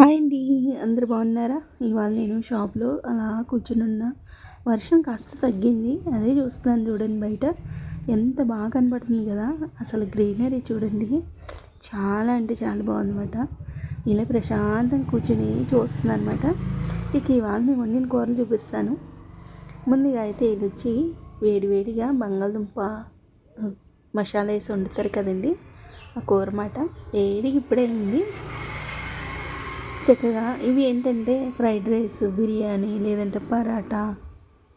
Hi అండి అందరు బాగున్నారా? ఇవాళ నేను షాప్లో అలా కూర్చుని వర్షం కాస్త తగ్గింది. అదే చూస్తున్నాను చూడండి బయట. ఎంత బాగా కనపడుతుంది కదా. అసలు గ్రీనరీ చూడండి. చాలా అంటే చాలా బాగుందన్నమాట. ఇలా ప్రశాంతంగా కూర్చుని చూస్తుంది అనమాట ఇక ఇవాళ మేము వండిన కూరలు చూపిస్తాను. ముందుగా అయితే ఇది వచ్చి వేడివేడిగా బంగాళదుంప మసాలా వేసి వండుతారు కదండి. ఆ కూర మాట. వేడికి ఇప్పుడే అయింది చక్కగా ఇవి ఏంటంటే ఫ్రైడ్ రైస్ బిర్యానీ లేదంటే పరాటా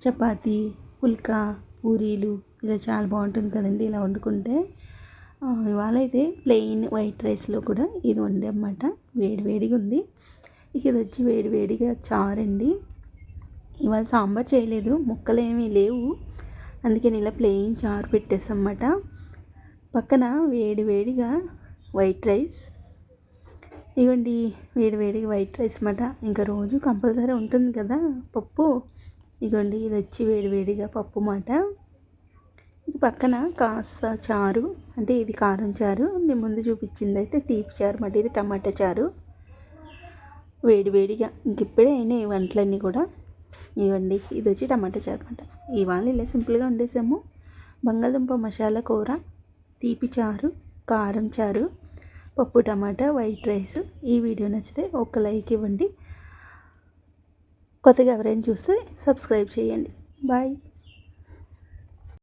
చపాతీ పుల్కా పూరీలు ఇలా చాలా బాగుంటుంది కదండి ఇలా వండుకుంటే. ఇవాళ అయితే ప్లెయిన్ వైట్ రైస్లో కూడా ఇది వండే అన్నమాట వేడి వేడిగా ఉంది. ఇక ఇది వచ్చి వేడి వేడిగా చారండి. ఇవాళ సాంబార్ చేయలేదు ముక్కలు ఏమీ లేవు. అందుకని ఇలా ప్లెయిన్ చారు పెట్టేసమాట పక్కన వేడి వేడిగా వైట్ రైస్ ఇవ్వండి వేడి వేడిగా వైట్ రైస్ మాట ఇంకా రోజు కంపల్సరీ ఉంటుంది కదా పప్పు. ఇగోండి ఇది వచ్చి వేడి వేడిగా పప్పు మాట పక్కన కాస్త చారు అంటే ఇది కారం చారు. నేను ముందు చూపించింది అయితే తీపి చారు మాట ఇది టమాటా చారు. వేడి వేడిగా ఇంక ఇప్పుడే అయినాయి వంటలన్నీ కూడా. ఇవ్వండి ఇది వచ్చి టమాటా చారు మాట ఇవాళ ఇలా సింపుల్గా వండేసాము. బంగాళదుంప మసాలా కూర తీపి చారు కారం చారు. పప్పు టమాటా వైట్ రైస్. ఈ వీడియో నచ్చితే ఒక లైక్ ఇవ్వండి. కొత్తగా ఎవరైనా చూస్తే సబ్స్క్రైబ్ చేయండి. బాయ్.